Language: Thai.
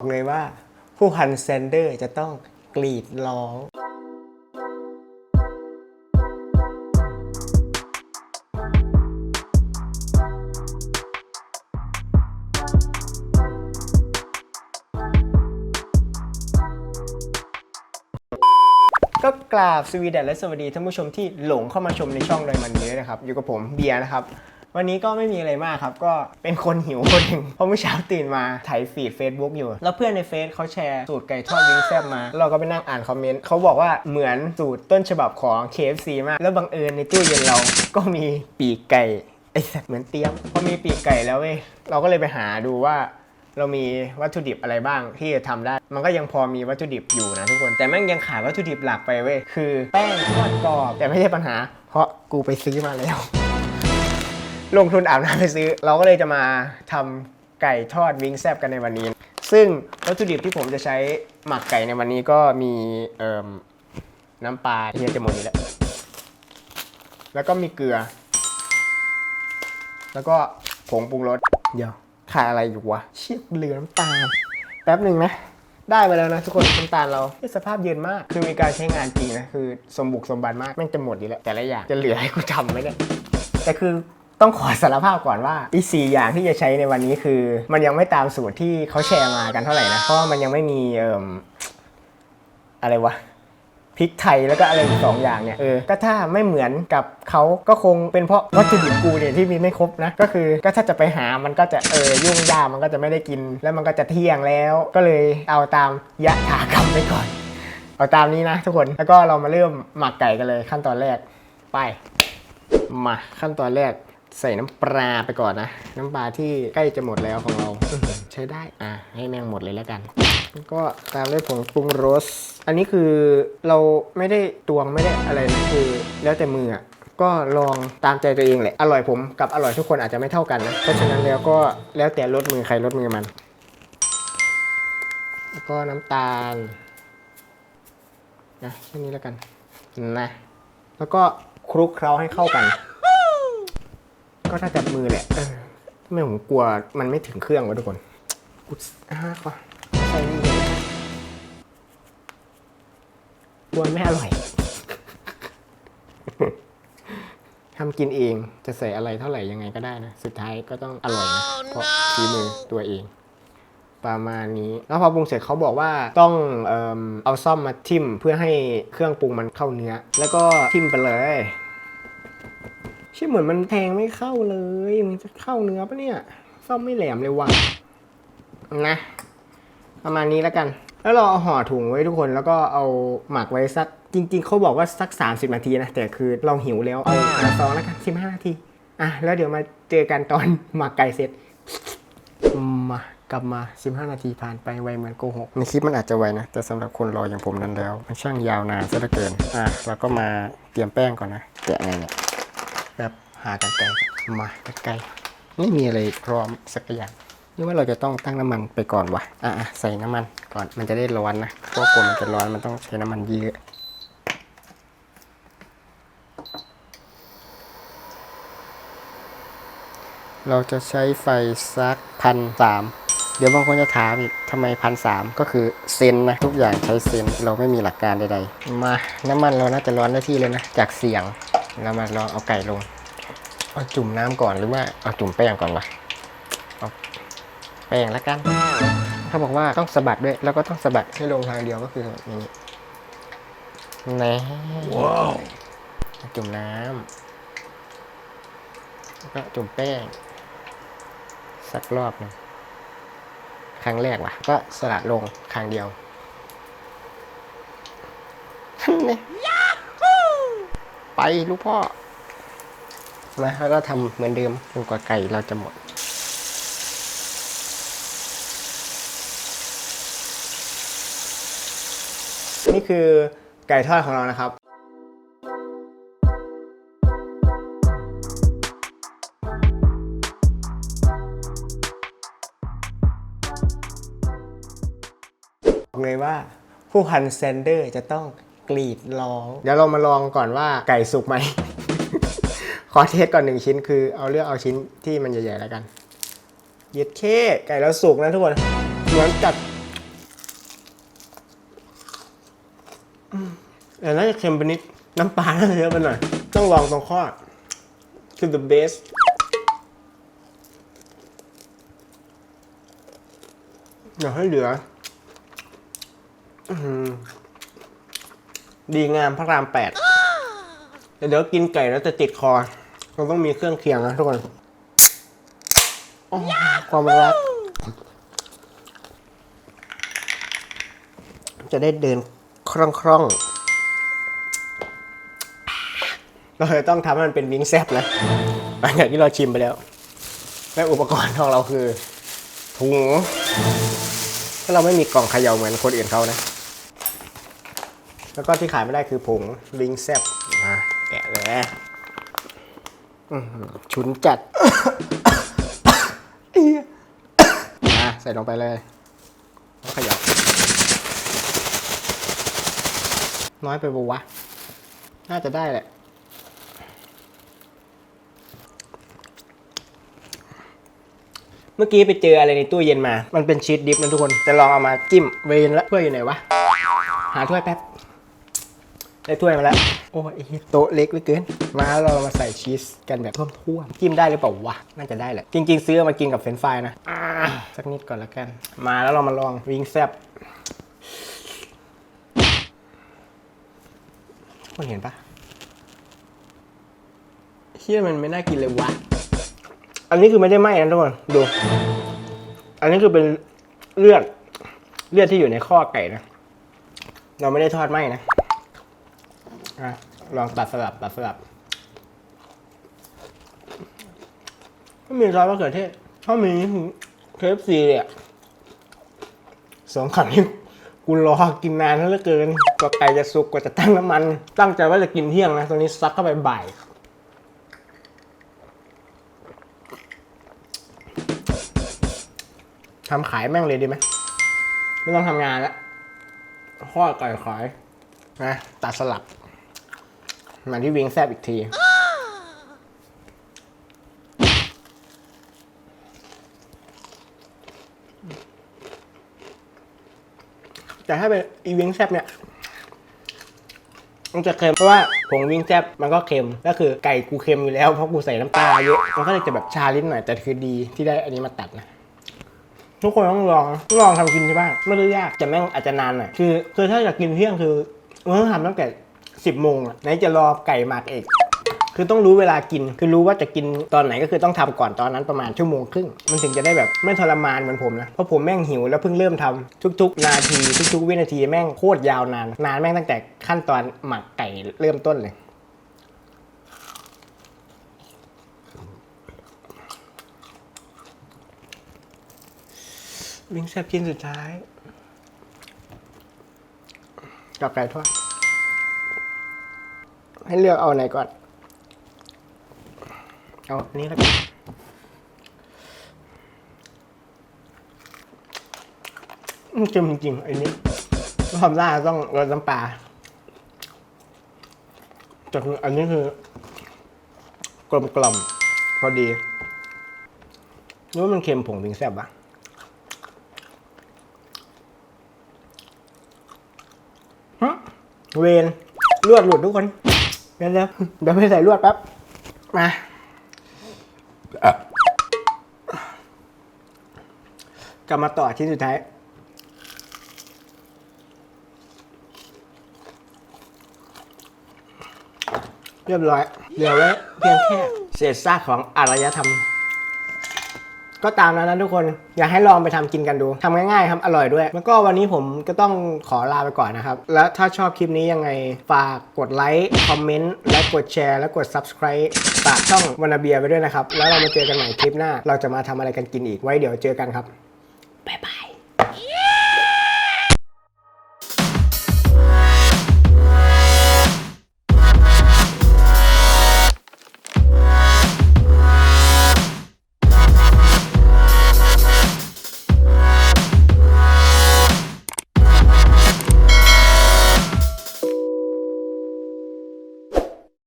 บอกเลยว่าผู้พันแซนเดอร์จะต้องกรีดร้อง ก็กราบสวีเดนและสวัสดีท่านผู้ชมที่หลงเข้ามาชมในช่องโดยมันนี้นะครับ อยู่กับผมเบียร์นะครับ วันนี้ก็ไม่มีอะไรมากครับ ก็เป็นคนหิวคนหนึ่งเพราะเมื่อเช้าตื่นมาถ่ายฟีด Facebook อยู่ แล้วเพื่อนในเฟซเขาแชร์สูตรไก่ทอดวิงแซ่บมา เราก็ไปนั่งอ่านคอมเมนต์เขาบอกว่าเหมือนสูตรต้นฉบับของ KFC มาก แล้วบังเอิญในตู้เย็นเรา ก็มีปีกไก่ไอ้สัตว์เหมือนเตรียมพอมีปีกไก่แล้วเว้ยเราก็เลยไปหาดูว่าเรามีวัตถุดิบอะไรบ้างที่จะทำได้ มันก็ยังพอมีวัตถุดิบอยู่นะทุกคน แต่แม่งยังขาดวัตถุดิบหลักไปเว้ย คือแป้งทอดกรอบ แต่ไม่ใช่ปัญหา เพราะกูไปซื้อมาแล้ว ลงทุนอาบน้ำไปซื้อ เราก็เลยจะมาทำไก่ทอดวิงแซบกันในวันนี้ ซึ่งวัตถุดิบที่ผมจะใช้หมักไก่ในวันนี้ก็มีเอ่มน้ำปลาที่จะหมดอยู่แล้ว แล้วก็มีเกลือ แล้วก็ผงปรุงรส เดี๋ยวขาดอะไรอยู่วะ เชี่ยเหลือน้ำตาล แป๊บหนึ่งนะ ได้มาแล้วนะทุกคนน้ำตาลเราเฮ้ยสภาพเย็นมาก คือมีการใช้งานจริงนะ คือสมบุกสมบันมากแม่งจะหมดอยู่แล้ว แต่ละอย่างจะเหลือให้กูทำไหมเนี่ย แต่คือ ต้องขอสารภาพก่อนว่าอีสี่อย่างที่จะใช้ในวันนี้คือ มันยังไม่ตามสูตรที่เขาแชร์มากันเท่าไหร่นะ เพราะว่ามันยังไม่มีเอ่มอะไรวะพริกไทยแล้วก็อะไรอีกสองอย่างเนี่ยเออก็ถ้าไม่เหมือนกับเขาก็คงเป็นเพราะวัตถุดิบกูเนี่ยที่มีไม่ครบนะก็คือก็ถ้าจะไปหามันก็จะเออยุ่งยากมันก็จะไม่ได้กิน แล้วมันก็จะเที่ยงแล้ว ก็เลยเอาตามยะถากรรมไปก่อน เอาตามนี้นะทุกคนแล้วก็เรามาเริ่มหมักไก่กันเลยขั้นตอนแรกไปมาขั้นตอนแรก ใส่น้ำปลาไปก่อนนะ น้ำปลาที่ใกล้จะหมดแล้วของเรา ใช้ได้อะให้แม่งหมดเลยแล้วกัน ก็ตามด้วยผงปรุงรส อันนี้คือเราไม่ได้ตวงไม่ได้อะไรนะคือ แล้วแต่มืออะก็ลองตามใจตัวเองแหละ อร่อยผมกับอร่อยทุกคนอาจจะไม่เท่ากันนะ เพราะฉะนั้นแล้วก็แล้วแต่รสมือใครรสมือมัน แล้วก็น้ำตาลนะแค่นี้แล้วกันนะ แล้วก็คลุกเคล้าให้เข้ากัน ก็ถ้าจับมือแหละเออทำไมผมกลัวมันไม่ถึงเครื่องวะทุกคนอุดอ่าขอใส่นี่เลยกลัวไม่อร่อยทำกินเองจะใส่อะไรเท่าไหร่ยังไงก็ได้นะ สุดท้ายก็ต้องอร่อยนะเพราะฝีมือตัวเอง ประมาณนี้ แล้วพอปรุงเสร็จเขาบอกว่าต้องเอมเอาซ่อมมาทิ่มเพื่อให้เครื่องปรุงมันเข้าเนื้อ แล้วก็ทิ่มไปเลยใช่เหมือนมันแทงไม่เข้าเลย มันจะเข้าเนื้อปะเนี่ย ซ่อมไม่แหลมเลยว่ะนะ ประมาณนี้แล้วกัน แล้วเราเอาห่อถุงไว้ทุกคนแล้วก็เอาหมักไว้สัก จริง ๆเขาบอกว่าสัก 30 นาทีนะ แต่คือเราหิวแล้วเอาหาซองแล้วกัน15นาที อะ แล้วเดี๋ยวมาเจอกันตอนหมักไก่เสร็จ มากลับมา 15 นาทีผ่านไปไวเหมือนโกหกในคลิปมันอาจจะไวนะ แต่สำหรับคนรออย่างผมนั้นแล้ว มันช่างยาวนานซะเหลือเกิน อะเราก็มาเตรียมแป้งก่อนนะแกะไงเนี่ย แบบหากันไกลมาไกลๆไม่มีอะไรพร้อมสักอย่างนี่ว่าเราจะต้องตั้งน้ำมันไปก่อนวะอะอะใส่น้ำมันก่อนมันจะได้ร้อนนะเพราะกลัวมันจะร้อนมันต้องใช้น้ำมันเยอะเราจะใช้ไฟสักพันสามเดี๋ยวบางคนจะถามอีกทำไมพันสามก็คือเซนนะ ทุกอย่างใช้เซนเราไม่มีหลักการใดๆ มาน้ำมันเราน่าจะร้อนได้ที่เลยนะ จากเสียง เรามาลองเอาไก่ลงเอาจุ่มน้ำก่อนหรือว่าเอาจุ่มแป้งก่อนวะเอาแป้งแล้วกันเขาบอกว่าต้องสะบัดด้วย แล้วก็ต้องสะบัดให้ลงทางเดียวก็คืออย่างนี้นะว้าวจุ่มน้ำแล้วก็จุ่มแป้ง สักรอบหนึ่งครั้งแรกว่ะ ก็สลัดลงครั้งเดียวนี่ ไปลูกพ่อ มาแล้วก็ทำเหมือนเดิมจนกว่าไก่เราจะหมดนี่คือไก่ทอดของเรานะครับบอกเลยว่าผู้พันแซนเดอร์จะต้อง กรีดร้อง เดี๋ยวเรามาลองก่อนว่าไก่สุกไหม ขอเทสก่อนหนึ่งชิ้นคือเอาเลือกเอาชิ้นที่มันใหญ่ๆแล้วกันเย็ดเค้ไก่เราสุกนะทุกคนเหมือนกัดแต่น่าจะเค็มไปนิด น้ำปลาน่าจะเยอะไปหน่อย ต้องลองตรงข้อ คือ the best เดี๋ยวให้เหลือ ดีงามพระรามแปดแต่เดี๋ยวกินไก่แล้วจะติดคอเราต้องมีเครื่องเคียงนะทุกคนความรัก จะได้เดินคล่องคล่องๆเราเลยต้องทำให้มันเป็นวิ้งแซบนะหลังจากที่เราชิมไปแล้ว และอุปกรณ์ของเราคือถุงถ้าเราไม่มีกล่องเขย่าเหมือนคนอื่นเขานะ แล้วก็ที่ขายไม่ได้คือผงวิงแซบมาแกะเลยอื้อหือฉุนจัดมาใส่ลงไปเลยแล้วเขยับน้อยไปปะวะ น่าจะได้แหละ เมื่อกี้ไปเจออะไรในตู้เย็นมา มันเป็นชีสดิฟนะทุกคน จะลองเอามาจิ้มเวนแล้วถ้วยอยู่ไหนวะ หาถ้วยแป๊บ ได้ถ้วยมาแล้ว โอ้ยโต๊ะเล็กเหลือเกิน มาเรามาใส่ชีสกันแบบท่วมๆจิ้มได้หรือเปล่าวะ น่าจะได้แหละ จริง ๆ ซื้อมากินกับเฟรนฟรายนะ สักนิดก่อนละกัน มาแล้วเรามาลองวิงแซบคนเห็นปะเฮียมันไม่น่ากินเลยวะ อันนี้คือไม่ได้ไหม้นะทุกคน ดู อันนี้คือเป็นเลือด เลือดที่อยู่ในข้อไก่นะ เราไม่ได้ทอดไหม้นะ อะลองตัดสลับตัดสลับไม่มีซอสมะเขือเทศถ้ามีเคฟซีเลยอะสองคำนี้กูรอกินนานเหลือเกินกว่าไก่จะสุกกว่าจะตั้งน้ำมัน ตั้งใจว่าจะกินเที่ยงนะตอนนี้ซัดเข้าไปบ่ายทำขายแม่งเลยดีไหมไม่ต้องทำงานแล้วข้อไก่ขายนะตัดสลับ มาที่วิงแซบอีกที แต่ถ้าเป็นอีวิงแซบเนี่ยมันจะเค็มเพราะว่าผงวิงแซบมันก็เค็มก็คือไก่กูเค็มอยู่แล้วเพราะกูใส่น้ำปลาเยอะมันก็เลยจะแบบชาลิ้นหน่อยแต่คือดีที่ได้อันนี้มาตัดนะทุกคนต้องลองต้องลองทำกินที่บ้านไม่ได้ยากแต่แม่งอาจจะนานหน่อยคือคือถ้าอยากกินเที่ยงคือมันต้องทำตั้งแต่ สิบโมงอะไหนจะรอไก่หมักเอกคือต้องรู้เวลากิน คือรู้ว่าจะกินตอนไหนก็คือต้องทำก่อนตอนนั้นประมาณชั่วโมงครึ่ง มันถึงจะได้แบบไม่ทรมานเหมือนผมนะ เพราะผมแม่งหิวแล้วเพิ่งเริ่มทำทุก ๆ นาที ทุก ๆ วินาทีแม่งโคตรยาวนาน นานแม่งตั้งแต่ขั้นตอนหมักไก่เริ่มต้นเลย วิงแซบชิ้นสุดท้ายกับไก่ทอด ให้เลือกเอาไหนก่อน เอาอันนี้แล้วกันเค็มจริงๆอันนี้ความล่าต้องรสน้ำปลาแต่คืออันนี้คือกลมกล่อมพอดีรู้ว่ามันเค็มผงวิงแซบปะฮะเวนลวดหลุดทุกคน เดี๋ยวเดี๋ยวเดี๋ยวไปใส่ลวดแป๊บ มา กลับมาต่อชิ้นสุดท้าย เรียบร้อย เหลือไว้เพียงแค่เศษซากของอารยธรรม ก็ตามนั้นนะทุกคนอยากให้ลองไปทำกินกันดูทำง่ายๆครับอร่อยด้วย แล้วก็วันนี้ผมก็ต้องขอลาไปก่อนนะครับ แล้วถ้าชอบคลิปนี้ยังไง ฝากกดไลค์คอมเมนต์และกดแชร์ และกด subscribe ฝากช่องวานาเบียไปด้วยนะครับ แล้วเรามาเจอกันใหม่คลิปหน้า เราจะมาทำอะไรกันกินอีกไว้เดี๋ยวเจอกันครับบ๊ายบาย